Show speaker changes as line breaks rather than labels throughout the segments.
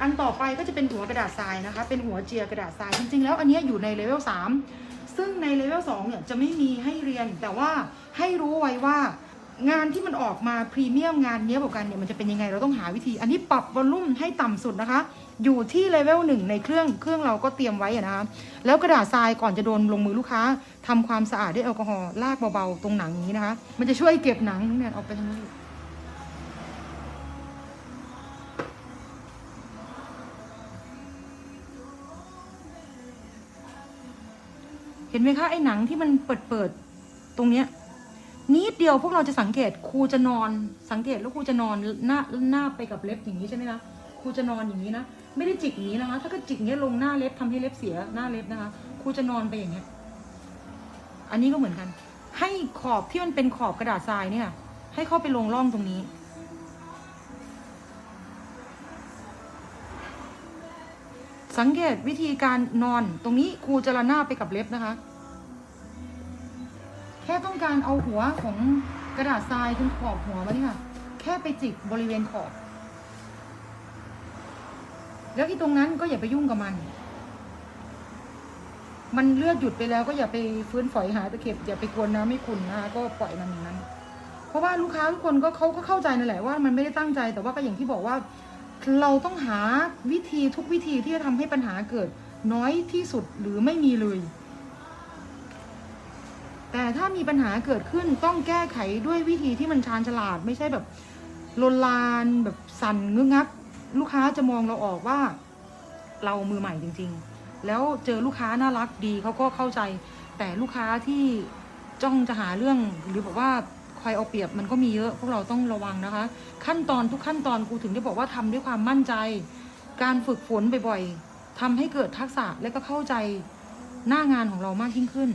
อันต่อไปก็จะเป็นหัวกระดาษทรายนะคะ เป็นหัวเจียกระดาษทราย จริง ๆ แล้วอันนี้อยู่ในเลเวล3ซึ่งในเลเวล2เนี่ยจะไม่มีให้เรียน แต่ว่าให้รู้ไว้ว่างานที่มันออกมาพรีเมียมงานเนี้ยบวกกันเนี่ยมันจะเป็นยังไงเราต้องหาวิธี อันนี้ปรับวอลลุ่มให้ต่ำสุดนะคะ อยู่ที่เลเวลหนึ่งในเครื่องเครื่องเราก็เตรียมไว้อะนะคะแล้วกระดาษทรายก่อนจะโดนลงมือลูกค้าทำความสะอาดด้วยแอลกอฮอล์ลากเบาๆตรงหนังนี้นะคะ มันจะช่วยเก็บหนังเนี่ยเอาไปทางนี้ ห็นไหมคะไอ้หนังที่มันเปิดเปิดๆตรงเนี้ยนิดเดียวพวกเราจะสังเกตครูจะนอน สังเกตแล้วครูจะนอนหน้าหน้าไปกับเล็บอย่างนี้ใช่ไหมคะครูจะนอนอย่างนี้นะไม่ได้จิกอย่างนี้นะคะ ถ้าก็จิกอย่างเงี้ยลงหน้าเล็บทำให้เล็บเสียหน้าเล็บนะคะครูจะนอนไปอย่างเงี้ยอันนี้ก็เหมือนกัน ให้ขอบที่มันเป็นขอบกระดาษทรายเนี่ย ให้เข้าไปลงร่องตรงนี้สังเกตวิธีการนอนตรงนี้ครูจะระนาบไปกับเล็บนะคะ แค่ต้องการเอาหัวของกระดาษทรายตรงขอบหัวมานี่ค่ะ แค่ไปจิกบริเวณขอบ แล้วที่ตรงนั้นก็อย่าไปยุ่งกับมัน มันเลือดหยุดไปแล้วก็อย่าไปฟื้นฝอยหาตะเข็บอย่าไปกวนน้ำไม่ขุ่นนะคะก็ปล่อยมันอย่างนั้น เพราะว่าลูกค้าทุกคนก็เขาก็เข้าใจนั่นแหละว่ามันไม่ได้ตั้งใจแต่ว่าก็อย่างที่บอกว่า เราต้องหาวิธีทุกวิธีที่จะทำให้ปัญหาเกิดน้อยที่สุดหรือไม่มีเลย แต่ถ้ามีปัญหาเกิดขึ้นต้องแก้ไขด้วยวิธีที่มันชาญฉลาด ไม่ใช่แบบลนลานแบบสั่นงึกงัก ลูกค้าจะมองเราออกว่า เรามือใหม่จริง ๆ แล้วเจอลูกค้าน่ารักดีเขาก็เข้าใจ แต่ลูกค้าที่จ้องจะหาเรื่องหรือบอกว่าคอยเอาเปรียบมันก็มีเยอะพวกเราต้องระวังนะคะ ขั้นตอนทุกขั้นตอนครูถึงได้บอกว่าทำด้วยความมั่นใจ การฝึกฝนบ่อยๆทำให้เกิดทักษะและก็เข้าใจหน้างานของเรามากยิ่งขึ้น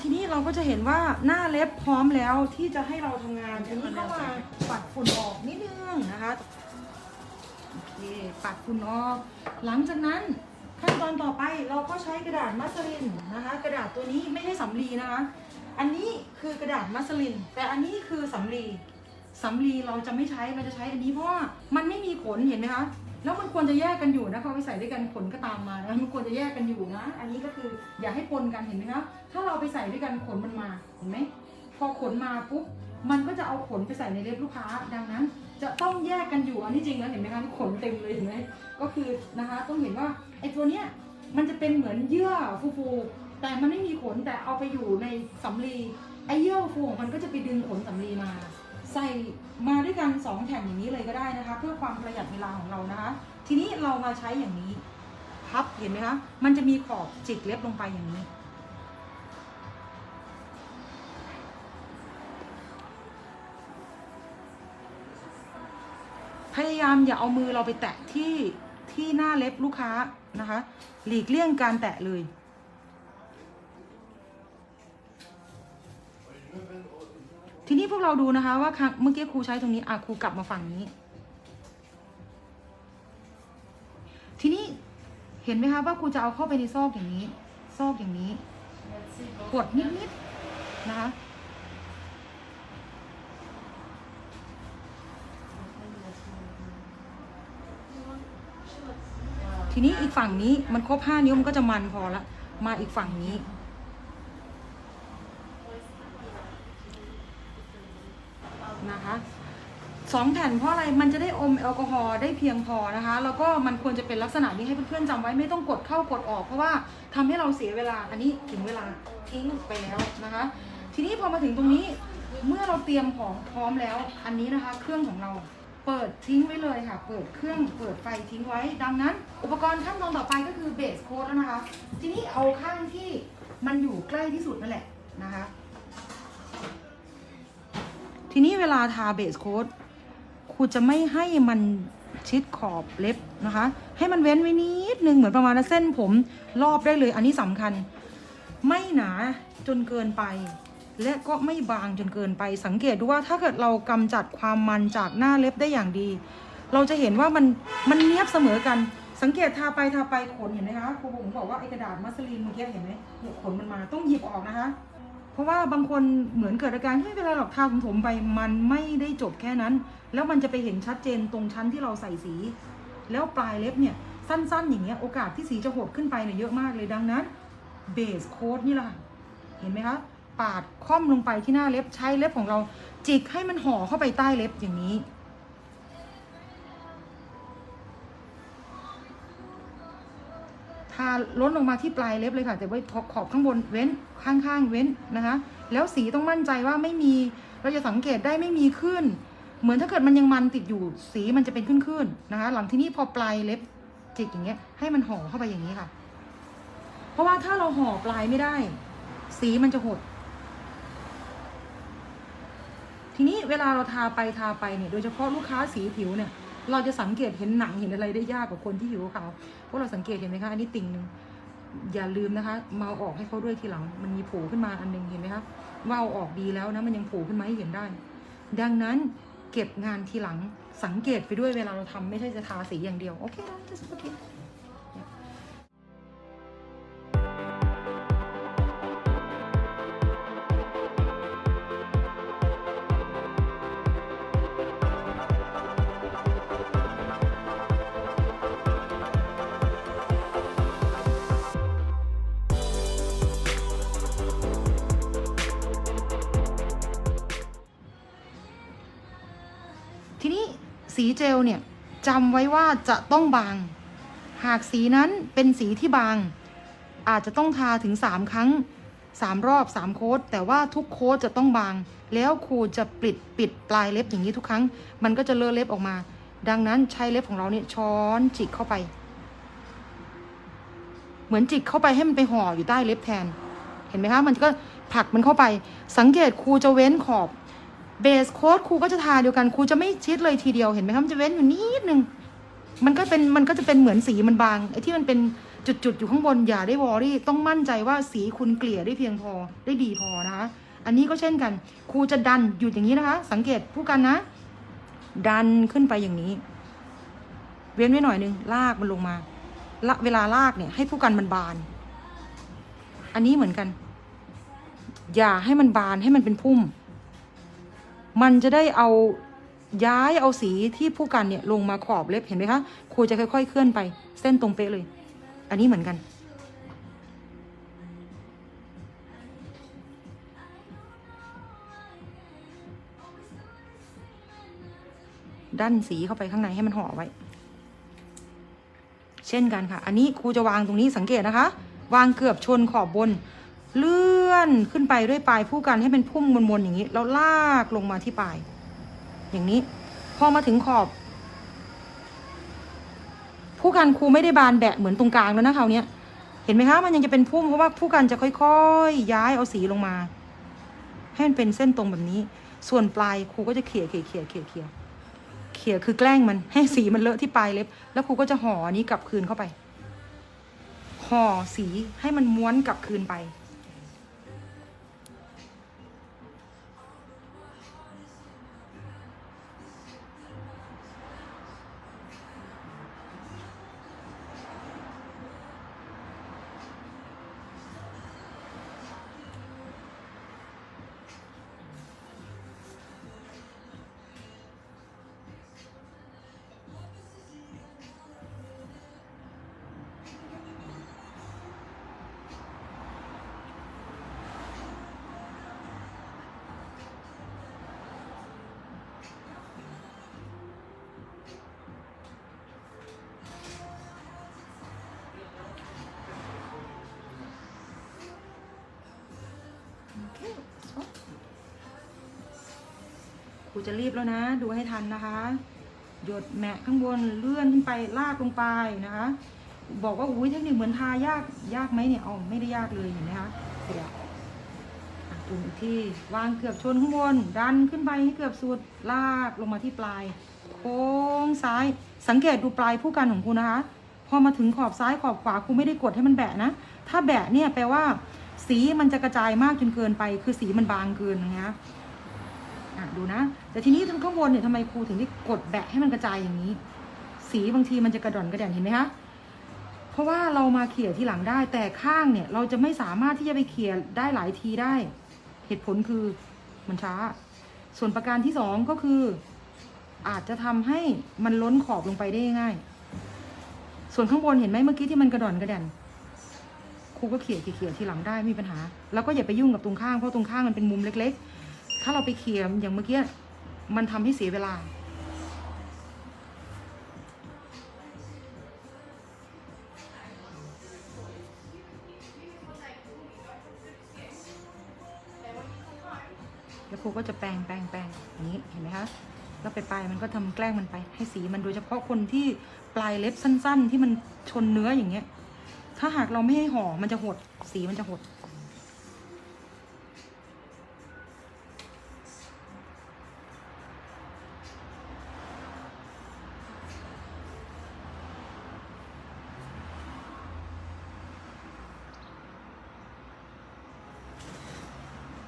ทีนี้เราก็จะเห็นว่าหน้าเล็บพร้อมแล้วที่จะให้เราทำงานทีนี้ก็มาปัดฝุ่นออกนิดนึงนะคะโอเคปัดฝุ่นออก หลังจากนั้นขั้นตอนต่อไปเราก็ใช้กระดาษมัสลินนะคะ กระดาษตัวนี้ไม่ใช่สำลีนะคะ อันนี้คือกระดาษมัสลิน แต่อันนี้คือสำลีสำลีเราจะไม่ใช้เราจะใช้อันนี้เพราะว่ามันไม่มีขนเห็นไหมคะ แล้วมันควรจะแยกกันอยู่นะคะไปใส่ด้วยกันขนก็ตามมานะมันควรจะแยกกันอยู่นะ อันนี้ก็คืออย่าให้ปนกันเห็นไหมคะถ้าเราไปใส่ด้วยกันขนมันมาเห็นไหมพอขนมาปุ๊บมันก็จะเอาขนไปใส่ในเล็บลูกค้า ดังนั้น จะต้องแยกกันอยู่อันนี้จริงแล้วเห็นไหมคะขนเต็มเลยเห็นไหมก็คือนะคะต้องเห็นว่าไอ้ตัวเนี้ยมันจะเป็นเหมือนเยื่อฟูๆแต่มันไม่มีขนแต่เอาไปอยู่ในสำลีไอ้เยื่อฟูของมันก็จะไปดึงขนสำลีมา ใส่มาด้วยกันสองแผ่นอย่างนี้เลยก็ได้นะคะ เพื่อความประหยัดเวลาของเรานะคะ ทีนี้เรามาใช้อย่างนี้พับเห็นไหมคะ มันจะมีขอบจิกเล็บลงไปอย่างนี้ พยายามอย่าเอามือเราไปแตะที่ที่หน้าเล็บลูกค้านะคะ หลีกเลี่ยงการแตะเลย ทีนี้พวกเราดูนะคะว่าครั้งเมื่อกี้ครูใช้ตรงนี้อะครูกลับมาฝั่งนี้ ทีนี้เห็นไหมคะว่าครูจะเอาเข้าไปในซอกอย่างนี้ ซอกอย่างนี้ กดนิดๆนะคะ ทีนี้อีกฝั่งนี้มันครบห้านิ้วมันก็จะมันพอละ มาอีกฝั่งนี้ นะคะ สองแผ่นเพราะอะไรมันจะได้อมแอลกอฮอล์ได้เพียงพอนะคะ แล้วก็มันควรจะเป็นลักษณะนี้ให้เพื่อนๆจำไว้ไม่ต้องกดเข้ากดออก เพราะว่าทำให้เราเสียเวลาอันนี้ถึงเวลาทิ้งไปแล้วนะคะ ทีนี้พอมาถึงตรงนี้เมื่อเราเตรียมของพร้อมแล้ว อันนี้นะคะ เครื่องของเราเปิดทิ้งไว้เลยค่ะ เปิดเครื่องเปิดไฟทิ้งไว้ ดังนั้น อุปกรณ์ขั้นตอนต่อไปก็คือเบสโค้ดแล้วนะคะ ทีนี้เอาข้างที่มันอยู่ใกล้ที่สุดนั่นแหละนะคะ ทีนี้เวลาทาเบสโค้ด รูจะไม่ให้มันชิดขอบเล็บนะคะ ให้มันเว้นไว้นิดนึงเหมือนประมาณเส้นผมรอบได้เลย อันนี้สำคัญ ไม่หนาจนเกินไป และก็ไม่บางจนเกินไป สังเกตดูว่าถ้าเกิดเรากำจัดความมันจากหน้าเล็บได้อย่างดี เราจะเห็นว่ามันมันเนียบเสมอกัน สังเกตทาไปทาไปขนเห็นไหมคะครูผมบอกว่าไอ้กระดาษมัสลินเมื่อกี้เห็นไหมเนี่ยขนมันมาต้องหยิบออกนะคะ ราะว่าบางคนเหมือนเกิดอาการไม่เป็นไรหรอกทาผมไปมันไม่ได้จบแค่นั้น แล้วมันจะไปเห็นชัดเจนตรงชั้นที่เราใส่สี แล้วปลายเล็บเนี่ยสั้นๆ อย่างเงี้ยโอกาสที่สีจะหดขึ้นไปเนี่ยเยอะมากเลยดังนั้นเบสโค้ดนี่แหละค่ะเห็นไหมคะปาดค่อมลงไปที่หน้าเล็บใช้เล็บของเราจิกให้มันห่อเข้าไปใต้เล็บอย่างนี้ ทาล้นลงมาที่ปลายเล็บเลยค่ะแต่ไว้ขอบข้างบนเว้นข้างๆเว้นนะคะ แล้วสีต้องมั่นใจว่าไม่มีเราจะสังเกตได้ไม่มีขึ้น เหมือนถ้าเกิดมันยังมันติดอยู่สีมันจะเป็นขึ้นๆนะคะ หลังที่นี้พอปลายเล็บจิกอย่างเงี้ยให้มันห่อเข้าไปอย่างนี้ค่ะ เพราะว่าถ้าเราห่อปลายไม่ได้ สีมันจะหด ทีนี้เวลาเราทาไปทาไปเนี่ยโดยเฉพาะลูกค้าสีผิวเนี่ย เราจะสังเกตเห็นหนังเห็นอะไรได้ยากกว่าคนที่ผิวขาเพราะเราสังเกตเห็นไหมคะอันนี้ติ่งหนึ่งอย่าลืมนะคะมาเอาออกให้เขาด้วยทีหลัง มันมีโผล่ขึ้นมาอันหนึงเห็นไหมคะว่าเอาออกดีแล้วนะมันยังโผล่ขึ้นมาให้เห็นได้ ดังนั้นเก็บงานทีหลังสังเกตไปด้วยเวลาเราทำไม่ใช่จะทาสีอย่างเดียวโอเคนะ just okay เจลเนี่ยจำไว้ว่าจะต้องบาง หากสีนั้นเป็นสีที่บาง อาจจะต้องทาถึง 3 ครั้ง 3 รอบ 3 โค้ดแต่ว่าทุกโค้ดจะต้องบาง แล้วครูจะปิดปิดปลายเล็บอย่างนี้ทุกครั้ง มันก็จะเลอะเล็บออกมา ดังนั้นใช้เล็บของเราเนี่ยช้อนจิกเข้าไป เหมือนจิกเข้าไปให้มันไปห่ออยู่ใต้เล็บแทน เห็นไหมคะ มันก็ผลักมันเข้าไป สังเกตครูจะเว้นขอบ เบสโค้ดครูก็จะทาเดียวกันครูจะไม่ชิดเลยทีเดียวเห็นไหมคะมันจะเว้นอยู่นิดนึงมันก็เป็นมันก็จะเป็นเหมือนสีมันบางไอ้ที่มันเป็นจุดๆอยู่ข้างบนอย่าได้วอรี่ต้องมั่นใจว่าสีคุณเกลี่ยได้เพียงพอได้ดีพอนะคะอันนี้ก็เช่นกันครูจะดันหยุดอย่างนี้นะคะ สังเกตผู้กันนะ ดันขึ้นไปอย่างนี้ เว้นไว้หน่อยนึงลากมันลงมาละเวลาลากเนี่ยให้ผู้กันมันบาน อันนี้เหมือนกัน อย่าให้มันบานให้มันเป็นพุ่ม มันจะได้เอาย้ายเอาสีที่ผู้กันเนี่ยลงมาขอบเล็บเห็นไหมคะครูจะค่อย ๆ เคลื่อนไป เส้นตรงเป๊ะเลย อันนี้เหมือนกัน ด้านสีเข้าไปข้างในให้มันห่อไว้ เช่นกันค่ะ อันนี้ครูจะวางตรงนี้สังเกตนะคะ วางเกือบชนขอบบน เลื่อนขึ้นไปด้วยปลายผู้กันให้เป็นพุ่มมนๆอย่างนี้ แล้วลากลงมาที่ปลาย อย่างนี้ พอมาถึงขอบ ผู้กันครูไม่ได้บานแบะเหมือนตรงกลางแล้วนะคราวเนี้ยเห็นไหมคะ มันยังจะเป็นพุ่มเพราะว่าผู้กันจะค่อยๆ ย้ายเอาสีลงมา ให้มันเป็นเส้นตรงแบบนี้ ส่วนปลายครูก็จะเขี่ยเขี่ยเขี่ยเขี่ยเขี่ยเขี่ยคือแกล้งมันให้สีมันเลอะที่ปลายเล็บ แล้วครูก็จะห่อนี้กลับคืนเข้าไปห่อสีให้มันม้วนกลับคืนไป รูจะรีบแล้วนะ ดูให้ทันนะคะ หยดแมะข้างบนเลื่อนขึ้นไปลากลงไปนะคะ บอกว่าอุ้ยเทคนิคเหมือนทายากยากไหมเนี่ยอ๋อไม่ได้ยากเลยเห็นไหมคะเสร็จแล้วอะดูอีกที่วางเกือบชนข้างบน ดันขึ้นไปให้เกือบสุดลากลงมาที่ปลายโค้งซ้ายสังเกตดูปลายผู้กันของครูนะคะ พอมาถึงขอบซ้ายขอบขวาครูไม่ได้กดให้มันแบะนะ ถ้าแบะเนี่ยแปลว่า สีมันจะกระจายมากจนเกินไป คือสีมันบางเกินนะคะ อะดูนะ แต่ทีนี้ทางข้างบนเนี่ยทำไมครูถึงได้กดแบะให้มันกระจายอย่างนี้ สีบางทีมันจะกระดอนกระแดนเห็นไหมคะเพราะว่าเรามาเขี่ยที่หลังได้แต่ข้างเนี่ย เราจะไม่สามารถที่จะไปเขี่ยได้หลายทีได้ เหตุผลคือมันช้า ส่วนประการที่สองก็คือ อาจจะทำให้มันล้นขอบลงไปได้ง่าย ส่วนข้างบนเห็นไหมเมื่อกี้ที่มันกระดอนกระแดนครูก็เขี่ยเขี่ยเขี่ยทีหลังได้ไม่มีปัญหา แล้วก็อย่าไปยุ่งกับตรงข้างเพราะตรงข้างมันเป็นมุมเล็ก ถ้าเราไปเขี่ยอย่างเมื่อกี้มันทำให้เสียเวลา แล้วครูก็จะแปรงแปรงแปรงอย่างนี้เห็นไหมคะแล้วไปปลายมันก็ทำแกล้งมันไป ให้สีมันโดยเฉพาะคนที่ปลายเล็บสั้น ๆ ที่มันชนเนื้ออย่างเงี้ย ถ้าหากเราไม่ให้ห่อมันจะหด สีมันจะหด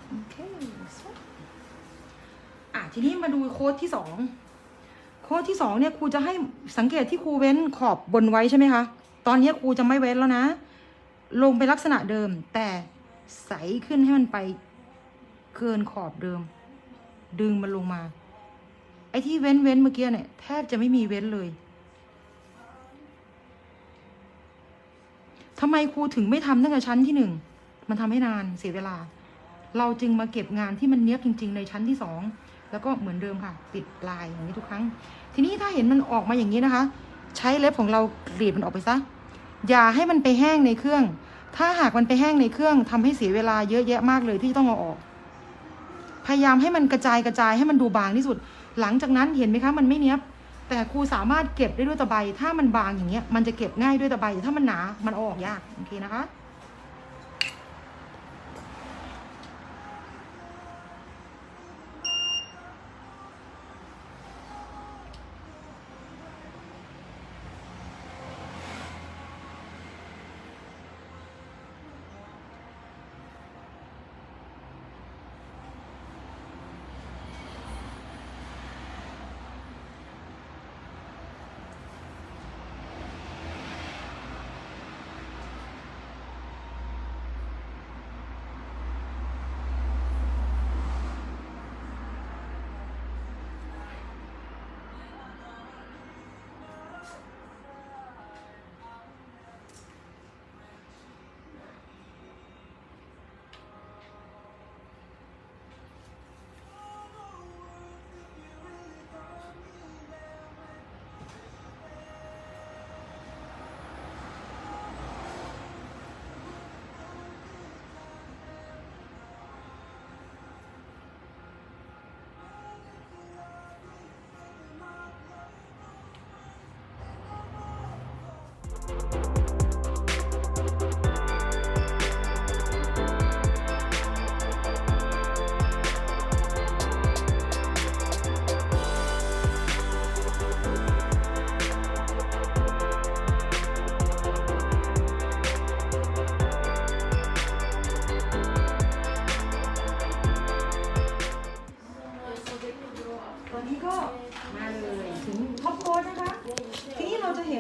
โอเคสวยอะทีนี้มาดูโค้ดที่สองโค้ดที่สองเนี่ยครูจะให้สังเกตที่ครูเว้นขอบบนไว้ใช่ไหมคะ ตอนนี้ครูจะไม่เว้นแล้วนะ ลงไปลักษณะเดิม แต่ใสขึ้นให้มันไปเกินขอบเดิม ดึงมันลงมา ไอ้ที่เว้นเว้นเมื่อกี้เนี่ยแทบจะไม่มีเว้นเลยทำไมครูถึงไม่ทำตั้งแต่ชั้นที่หนึ่ง มันทำให้นานเสียเวลา เราจึงมาเก็บงานที่มันเนี้ยบจริง ๆ ในชั้นที่สอง แล้วก็เหมือนเดิมค่ะ ปิดปลายอย่างนี้ทุกครั้ง ทีนี้ถ้าเห็นมันออกมาอย่างนี้นะคะ ใช้เล็บของเรากรีดมันออกไปซะอย่าให้มันไปแห้งในเครื่อง ถ้าหากมันไปแห้งในเครื่องทำให้เสียเวลาเยอะแยะมากเลยที่ต้องเอาออก พยายามให้มันกระจายกระจายให้มันดูบางที่สุด หลังจากนั้นเห็นไหมคะมันไม่เนี้ยบ แต่ครูสามารถเก็บได้ด้วยตะไบถ้ามันบางอย่างเงี้ยมันจะเก็บง่ายด้วยตะไบแต่ถ้ามันหนามันออกยากโอเคนะคะ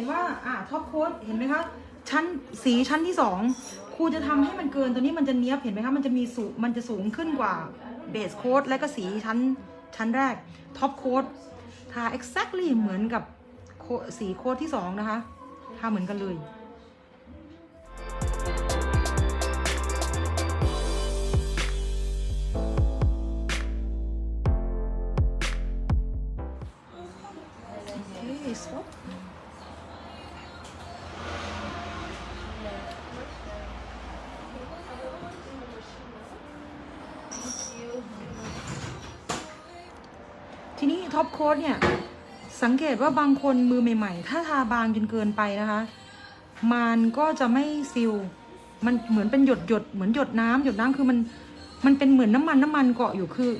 นี้เห็นว่าอ่าท็อปโค้ดเห็นไหมคะชั้นสีชั้นที่สองครูจะทำให้มันเกินตัวนี้มันจะเนี้ยบเห็นไหมคะมันจะมีสูงมันจะสูงขึ้นกว่าเบสโค้ดและก็สีชั้นชั้นแรกท็อปโค้ดทา exactly เหมือนกับสีโค้ดที่สองนะคะทาเหมือนกันเลย สังเกตว่าบางคนมือใหม่ ๆ ถ้าทาบางจนเกินไปนะคะ มันก็จะไม่ซิลมันเหมือนเป็นหยดหยดเหมือนหยดน้ำหยดน้ำคือมันมันเป็นเหมือนน้ำมันน้ำมันเกาะอยู่คือ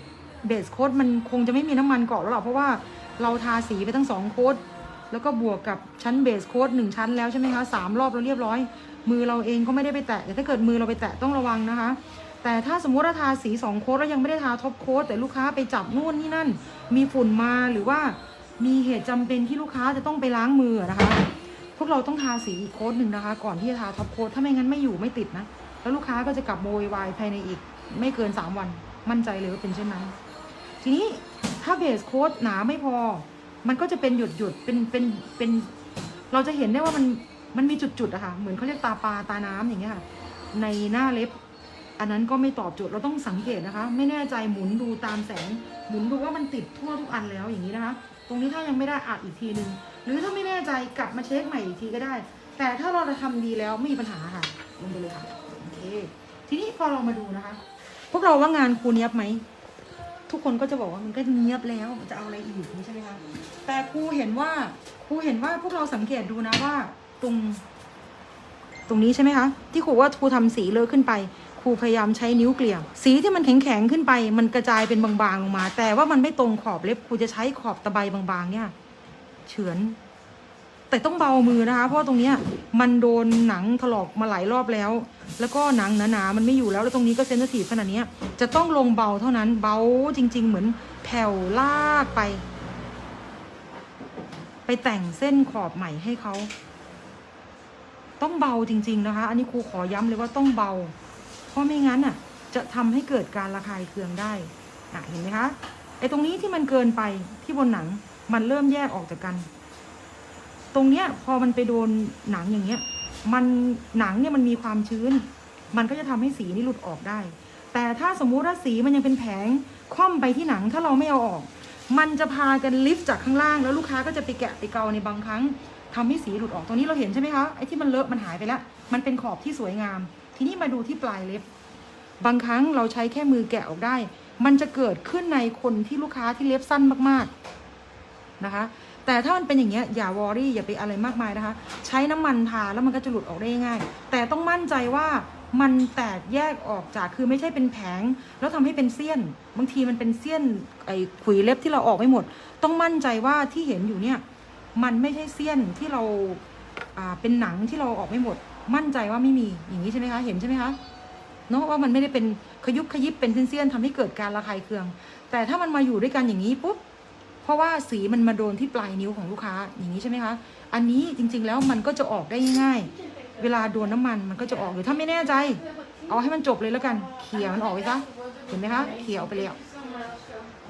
เบสโค้ดมันคงจะไม่มีน้ำมันเกาะแล้วหรอกเพราะว่าเราทาสีไปทั้งสองโค้ดแล้วก็บวกกับชั้นเบสโค้ดหนึ่งชั้นแล้วใช่ไหมคะสามรอบเราเรียบร้อย มือเราเองก็ไม่ได้ไปแตะแต่ถ้าเกิดมือเราไปแตะต้องระวังนะคะ แต่ถ้าสมมติว่าทาสีสองโค้ดแล้วยังไม่ได้ทาท็อปโค้ดแต่ลูกค้าไปจับนู่นนี่นั่น มีฝุ่นมาหรือว่า มีเหตุจำเป็นที่ลูกค้าจะต้องไปล้างมือนะคะ พวกเราต้องทาสีอีกโค้ดหนึ่งนะคะ ก่อนที่จะทาท็อปโค้ดถ้าไม่งั้นไม่อยู่ไม่ติดนะ แล้วลูกค้าก็จะกลับโวยวายภายในอีก ไม่เกิน 3 วัน มั่นใจเลยว่าเป็นเช่นนั้น ทีนี้ถ้าเบสโค้ดหนาไม่พอ มันก็จะเป็นหยุดหยุดเป็นเป็นเป็น เราจะเห็นได้ว่ามันมันมีจุดๆอะค่ะ เหมือนเขาเรียกตาปลาตาน้ำอย่างเงี้ยค่ะ ในหน้าเล็บ อันนั้นก็ไม่ตอบโจทย์ เราต้องสังเกตนะคะ ไม่แน่ใจหมุนดูตามแสง หมุนดูว่ามันติดทั่วทุกอันแล้วอย่างนี้นะคะ ตรงนี้ถ้ายังไม่ได้อัดอีกทีนึง หรือถ้าไม่แน่ใจกลับมาเช็คใหม่อีกทีก็ได้ แต่ถ้าเราจะทำดีแล้วไม่มีปัญหาค่ะลงไปเลยค่ะโอเคทีนี้พอเรามาดูนะคะ พวกเราว่างานครูเนี้ยบไหมทุกคนก็จะบอกว่ามันก็เนียบแล้วจะเอาอะไรอีกนี่ใช่ไหมคะแต่ครูเห็นว่าครูเห็นว่าพวกเราสังเกตดูนะว่า ตรง ตรงนี้ใช่ไหมคะ ที่ครูว่าครูทำสีเลอะขึ้นไป ครูพยายามใช้นิ้วเกลี่ยสีที่มันแข็งๆขึ้นไป มันกระจายเป็นบางๆลงมา แต่ว่ามันไม่ตรงขอบเล็บครูจะใช้ขอบตะไบบางๆ เนี่ย เฉือน แต่ต้องเบามือนะคะ เพราะตรงเนี้ยมันโดนหนังถลอกมาหลายรอบแล้ว แล้วก็หนังหนาๆมันไม่อยู่แล้วแล้วตรงนี้ก็เซนซิทีฟขนาดนี้จะต้องลงเบาเท่านั้นเบาจริง ๆ เหมือนแผ่วลากไป ไปแต่งเส้นขอบใหม่ให้เขาต้องเบาจริง ๆ นะคะ อันนี้ครูขอย้ำเลยว่าต้องเบา เพราะไม่งั้นอะจะทำให้เกิดการระคายเคืองได้อะเห็นไหมคะไอ้ตรงนี้ที่มันเกินไปที่บนหนังมันเริ่มแยกออกจากกัน ตรงเนี้ยพอมันไปโดนหนังอย่างเงี้ย มันหนังเนี่ยมันมีความชื้น มันก็จะทำให้สีนี่หลุดออกได้ แต่ถ้าสมมุติว่าสีมันยังเป็นแผงคว่ำไปที่หนังถ้าเราไม่เอาออก มันจะพากันลิฟต์จากข้างล่าง แล้วลูกค้าก็จะไปแกะไปเกาในบางครั้งทำให้สีหลุดออกตรงนี้เราเห็นใช่ไหมคะไอ้ที่มันเลอะมันหายไปแล้ว มันเป็นขอบที่สวยงาม ทีนี้มาดูที่ปลายเล็บ บางครั้งเราใช้แค่มือแกะออกได้ มันจะเกิดขึ้นในคนที่ลูกค้าที่เล็บสั้นมากๆนะคะ แต่ถ้ามันเป็นอย่างเงี้ยอย่าวอรี่อย่าไปอะไรมากมายนะคะ ใช้น้ำมันทาแล้วมันก็จะหลุดออกได้ง่าย แต่ต้องมั่นใจว่ามันแตกแยกออกจากคือไม่ใช่เป็นแผง แล้วทำให้เป็นเสี้ยน บางทีมันเป็นเสี้ยนไอ้ขุยเล็บที่เราออกไม่หมด ต้องมั่นใจว่าที่เห็นอยู่เนี่ย มันไม่ใช่เสี้ยนที่เราอ่าเป็นหนังที่เราออกไม่หมด มั่นใจว่าไม่มีอย่างนี้ใช่ไหมคะ เห็นใช่ไหมคะเนาะว่ามันไม่ได้เป็นขยุบขยิบเป็นเสี้ยนๆทำให้เกิดการระคายเคือง แต่ถ้ามันมาอยู่ด้วยกันอย่างนี้ปุ๊บเพราะว่าสีมันมาโดนที่ปลายนิ้วของลูกค้าอย่างนี้ใช่ไหมคะ อันนี้จริง ๆ แล้วมันก็จะออกได้ง่ายเวลาโดนน้ำมันมันก็จะออกหรือถ้าไม่แน่ใจ เอาให้มันจบเลยแล้วกันเขี่ยมันออกไปซะเห็นไหมคะเขี่ยออกไปแล้ว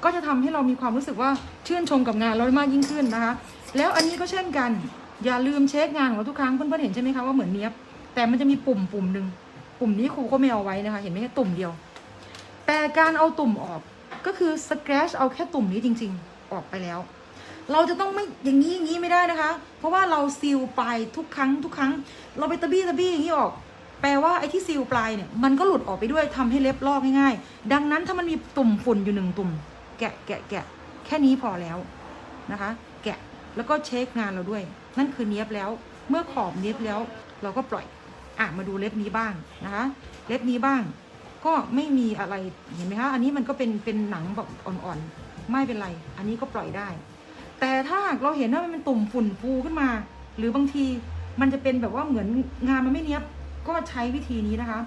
ก็จะทำให้เรามีความรู้สึกว่าชื่นชมกับงานเราได้มากยิ่งขึ้นนะคะ แล้วอันนี้ก็เช่นกัน อย่าลืมเช็คงานของเราทุกครั้งเพื่อนๆเห็นใช่ไหมคะว่าเหมือนเนี้ยบ แต่มันจะมีปุ่มปุ่มหนึ่งปุ่มนี้ครูก็ไม่เอาไว้นะคะ เห็นไหมแค่ตุ่มเดียว แต่การเอาตุ่มออกก็คือสแครชเอาแค่ตุ่มนี้จริง ๆ ออกไปแล้ว เราจะต้องไม่อย่างนี้อย่างนี้ไม่ได้นะคะ เพราะว่าเราซีลปลายทุกครั้งทุกครั้ง เราไปตะบี้ตะบี้อย่างนี้ออก แปลว่าไอ้ที่ซีลปลายเนี่ยมันก็หลุดออกไปด้วยทำให้เล็บลอกง่ายๆ ดังนั้นถ้ามันมีตุ่มฝุ่นอยู่หนึ่งตุ่ม แกะแกะแกะแค่นี้พอแล้วนะคะ แกะแล้วก็เช็คงานเราด้วย นั่นคือเนี้ยบแล้ว เมื่อขอบเนี้ยบแล้ว เราก็ปล่อย อะมาดูเล็บนี้บ้างนะคะ เล็บนี้บ้าง ก็ไม่มีอะไรเห็นไหมคะ อันนี้มันก็เป็นเป็นหนังแบบอ่อนๆ ไม่เป็นไร อันนี้ก็ปล่อยได้ แต่ถ้าเราเห็นว่ามันเป็นตุ่มฝุ่นฟูขึ้นมา หรือบางทีมันจะเป็นแบบว่าเหมือนงานมันไม่เนี้ยบ ก็ใช้วิธีนี้นะคะ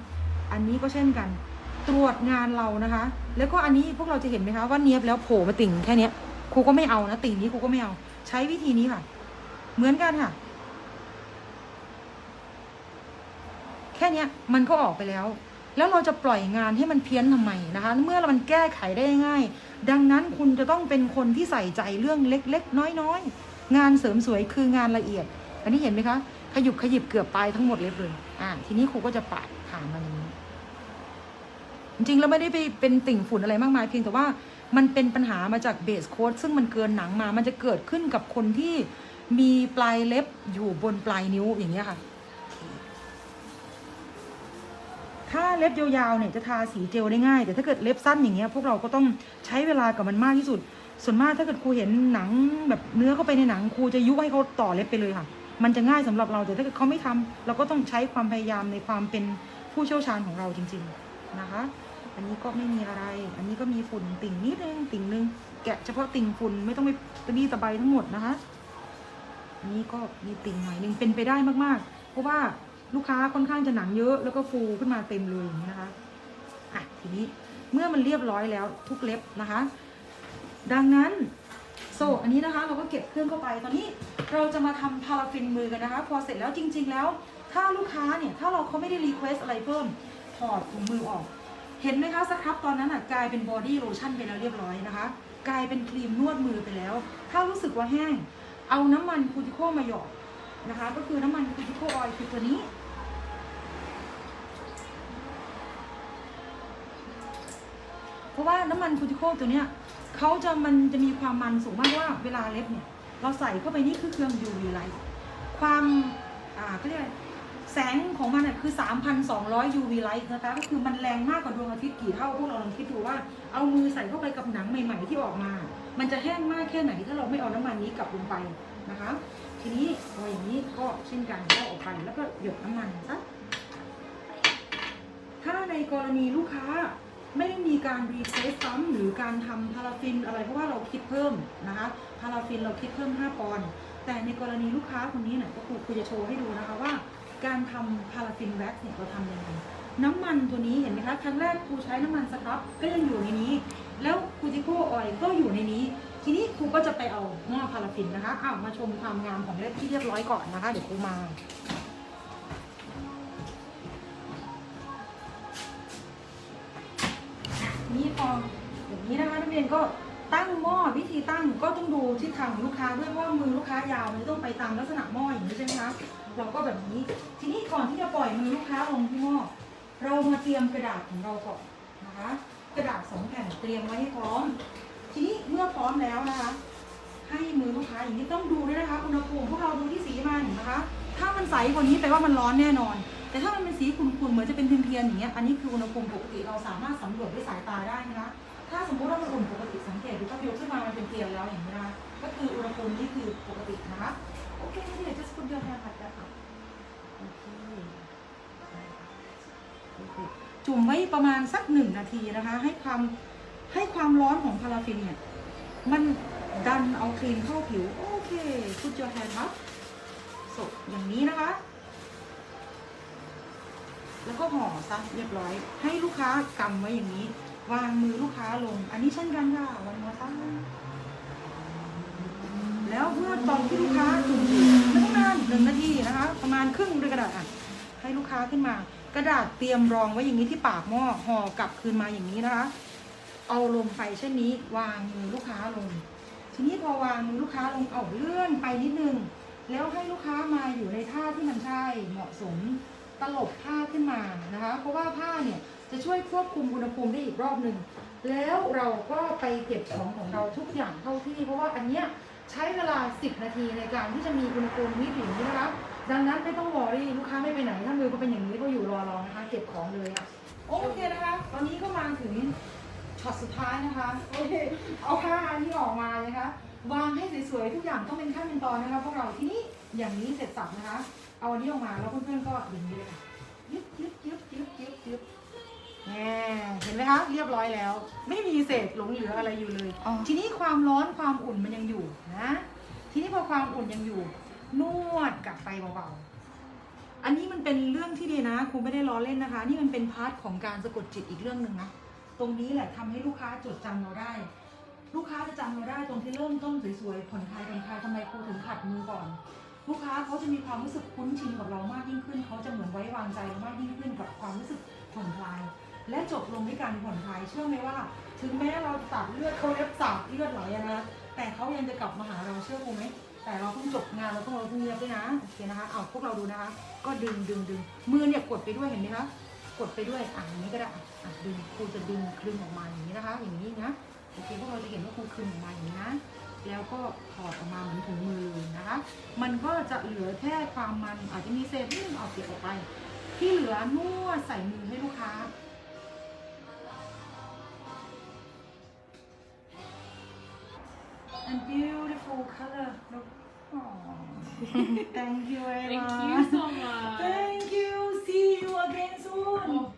อันนี้ก็เช่นกัน ตรวจงานเรานะคะ แล้วก็อันนี้พวกเราจะเห็นไหมคะว่าเนี้ยบแล้วโผล่มาติ่งแค่เนี้ยครูก็ไม่เอานะติ่งนี้ครูก็ไม่เอา ใช้วิธีนี้ค่ะ เหมือนกันค่ะ แค่นี้มันก็ออกไปแล้ว แล้วเราจะปล่อยงานให้มันเพี้ยนทำไมนะคะ เมื่อมันแก้ไขได้ง่าย ดังนั้นคุณจะต้องเป็นคนที่ใส่ใจเรื่องเล็กๆ น้อยๆ งานเสริมสวยคืองานละเอียด อันนี้เห็นไหมคะ ขยุบขยิบเกือบปลายทั้งหมดเล็บเลยอ่าทีนี้ครูก็จะปาดผ่านมาอย่างนี้จริงๆแล้วไม่ได้ไปเป็นติ่งฝุ่นอะไรมากมายเพียงแต่ว่ามันเป็นปัญหามาจากเบสโค้ดซึ่งมันเกินหนังมา มันจะเกิดขึ้นกับคนที่มีปลายเล็บอยู่บนปลายนิ้วอย่างเงี้ยค่ะ ถ้าเล็บยาวๆเนี่ยจะทาสีเจลได้ง่าย แต่ถ้าเกิดเล็บสั้นอย่างเงี้ยพวกเราก็ต้องใช้เวลากับมันมากที่สุด ส่วนมากถ้าเกิดครูเห็นหนังแบบเนื้อเข้าไปในหนังครูจะยุให้เขาต่อเล็บไปเลยค่ะ มันจะง่ายสำหรับเราแต่ถ้าเกิดเขาไม่ทำเราก็ต้องใช้ความพยายามในความเป็นผู้เชี่ยวชาญของเราจริง ๆนะคะ อันนี้ก็ไม่มีอะไร อันนี้ก็มีฝุ่นติ่งนิดนึงติ่งนึงแกะเฉพาะติ่งฝุ่นไม่ต้องไปตะบี้ตะใบทั้งหมดนะคะนี่ก็มีติ่งหน่อยนึงเป็นไปได้มากๆ เพราะว่า ลูกค้าค่อนข้างจะหนังเยอะแล้วก็ฟูขึ้นมาเต็มเลยอย่างนี้นะคะอะทีนี้เมื่อมันเรียบร้อยแล้วทุกเล็บนะคะ ดังนั้นโซ่อันนี้นะคะเราก็เก็บเครื่องเข้าไป ตอนนี้เราจะมาทำพาราฟินมือกันนะคะ พอเสร็จแล้วจริง ๆ แล้ว ถ้าลูกค้าเนี่ยถ้าเราเขาไม่ได้รีเควสอะไรเพิ่มถอดถุงมือออก เห็นไหมคะสครับตอนนั้นอะกลายเป็นบอดี้โลชั่นไปแล้วเรียบร้อยนะคะ กลายเป็นครีมนวดมือไปแล้ว ถ้ารู้สึกว่าแห้ง เอาน้ำมันคูติโคมาหยอดนะคะ ก็คือน้ำมันคูติโคออยล์คือตัวนี้ เพราะว่าน้ำมันคูติโคตัวเนี้ยเขาจะมันจะมีความมันสูงมากว่าเวลาเล็บเนี่ยเราใส่เข้าไปนี่คือเครื่อง UV light ความอ่าก็เรียกแสงของมันอะคือ 3,200 UV light นะคะก็คือมันแรงมากกว่าดวงอาทิตย์กี่เท่าพวกเราลองคิดดูว่าเอามือใส่เข้าไปกับหนังใหม่ ๆ ที่ออกมา มันจะแห้งมากแค่ไหนถ้าเราไม่เอาน้ำมันนี้กลับลงไปนะคะ ทีนี้พออย่างนี้ก็เช่นกันก็ออกไปแล้วก็หยดน้ำมันซะถ้าในกรณีลูกค้า ไม่ได้มีการรีเทสซ้ำหรือการทำพาราฟินอะไรเพราะว่าเราคิดเพิ่มนะคะพาราฟินเราคิดเพิ่ม 5 ปอนด์แต่ในกรณีลูกค้าคนนี้เนี่ยก็ครูครูจะโชว์ให้ดูนะคะว่า การทำพาราฟินแว็กซ์เนี่ยเราทำยังไงน้ำมันตัวนี้เห็นไหมคะครั้งแรกครูใช้น้ำมันสครับก็ยังอยู่ในนี้ แล้วคูติโคออยล์ก็อยู่ในนี้ ทีนี้ครูก็จะไปเอาหม้อพาราฟินนะคะอ้าวมาชมความงามของเล็บที่เรียบร้อยก่อนนะคะ เดี๋ยวครูมา นี่พออย่างนี้นะคะนักเรียนก็ตั้งหม้อวิธีตั้งก็ต้องดูทิศทางของลูกค้าด้วยเพราะว่ามือลูกค้ายาวมันต้องไปตามลักษณะหม้ออย่างนี้ใช่ไหมคะเราก็แบบนี้ ทีนี้ก่อนที่จะปล่อยมือลูกค้าลงที่หม้อเรามาเตรียมกระดาษของเราก่อนนะคะ กระดาษสองแผ่นเตรียมไว้ให้พร้อม ทีนี้เมื่อพร้อมแล้วนะคะให้มือลูกค้าอย่างนี้ต้องดูด้วยนะคะอุณหภูมิพวกเราดูที่สีมันนะคะ ถ้ามันใสกว่านี้แปลว่ามันร้อนแน่นอน แต่ถ้ามันเป็นสีขุ่นๆเหมือนจะเป็นเทียนๆอย่างเงี้ยอันนี้คืออุณหภูมิปกติเราสามารถสำรวจด้วยสายตาได้นะคะถ้าสมมติว่ามันอุ่นปกติสังเกตดูถ้ายกขึ้นมามันเป็นเทียนแล้วอย่างนี้นะก็คืออุณหภูมินี่คือปกตินะคะโอเคเดี๋ยว just put your hand like that ค่ะโอเคจุ่มไว้ประมาณสักหนึ่งนาทีนะคะ ให้ความให้ความร้อนของพาราฟินเนี่ยมันดันเอาครีมเข้าผิว โอเค put your hand up สดอย่างนี้นะคะ แล้วก็ห่อซะเรียบร้อย ให้ลูกค้ากำไว้อย่างนี้ วางมือลูกค้าลง อันนี้เช่นกันค่ะวันมาตั้งแล้วเมื่อตอนที่ลูกค้าจุ่มอยู่ไม่ต้องนานหนึ่งนาทีนะคะ ประมาณครึ่งด้วยกระดาษอะให้ลูกค้าขึ้นมา กระดาษเตรียมรองไว้อย่างนี้ที่ปากหม้อห่อกลับคืนมาอย่างนี้นะคะ เอาลงไปเช่นนี้ วางมือลูกค้าลง ทีนี้พอวางมือลูกค้าลงเอาเลื่อนไปนิดนึง แล้วให้ลูกค้ามาอยู่ในท่าที่มันใช่เหมาะสม ตลบผ้าขึ้นมานะคะ เพราะว่าผ้าเนี่ยจะช่วยควบคุมอุณหภูมิได้อีกรอบหนึ่งแล้วเราก็ไปเก็บของของเราทุกอย่างเข้าที่ เพราะว่าอันเนี้ยใช้เวลา 10 นาทีในการที่จะมีอุณหภูมิวิถีนี้นะคะดังนั้นไม่ต้องวอรี่ลูกค้าไม่ไปไหนถ้ามือก็เป็นอย่างนี้ก็อยู่รอรอนะคะ เก็บของเลยค่ะโอเคนะคะ ตอนนี้ก็มาถึงช็อตสุดท้ายนะคะโอเคเอาผ้าอันนี้ออกมานะคะวางให้สวยๆทุกอย่างต้องเป็นขั้นเป็นตอนนะคะพวกเราที่นี่อย่างนี้เสร็จสับนะคะ เอาอันนี้ออกมาแล้วเพื่อนๆก็ดึงเลยค่ะยึบยึบยึบยึบยึบยึบแหมเห็นไหมคะเรียบร้อยแล้ว ไม่มีเศษหลงเหลืออะไรอยู่เลย
อ๋อ
ทีนี้ความร้อนความอุ่นมันยังอยู่นะ ทีนี้พอความอุ่นยังอยู่ นวดกลับไปเบาๆ อันนี้มันเป็นเรื่องที่ดีนะครูไม่ได้ล้อเล่นนะคะ นี่มันเป็นพาร์ทของการสะกดจิตอีกเรื่องหนึ่งนะ ตรงนี้แหละทำให้ลูกค้าจดจำเราได้ ลูกค้าจะจำเราได้ตรงที่เริ่มต้นสวยๆผ่อนคลายผ่อนคลายทำไมครูถึงขัดมือก่อน ลูกค้าเขาจะมีความรู้สึกคุ้นชินกับเรามากยิ่งขึ้น เขาจะเหมือนไว้วางใจมากยิ่งขึ้นกับความรู้สึกผ่อนคลาย และจบลงด้วยการผ่อนคลาย เชื่อไหมว่า ถึงแม้เราตัดเลือดเขาเล็บสาบเลือดไหลนะแต่เขายังจะกลับมาหาเราเชื่อครูไหมแต่เราต้องจบงานเราต้องเราต้องเงียบด้วยนะโอเคนะคะเอาพวกเราดูนะคะ ก็ดึงดึงดึงมือเนี่ยกดไปด้วยเห็นไหมคะกดไปด้วยอะอย่างนี้ก็ได้อะอะดึงครูจะดึงคลึงออกมาอย่างนี้นะคะ อย่างนี้นะโอเคพวกเราจะเห็นว่าครูคลึงออกมาอย่างนี้นะ แล้วก็ถอดออกมาเหมือนถุงมือนะคะ มันก็จะเหลือแค่ความมันอาจจะมีเศษนิดนึงเอาเก็บออกไป ที่เหลือนวดใส่มือให้ลูกค้า and beautiful color look oh. thank you very
Thank
much
you so much.
thank you see you again soon
Oh,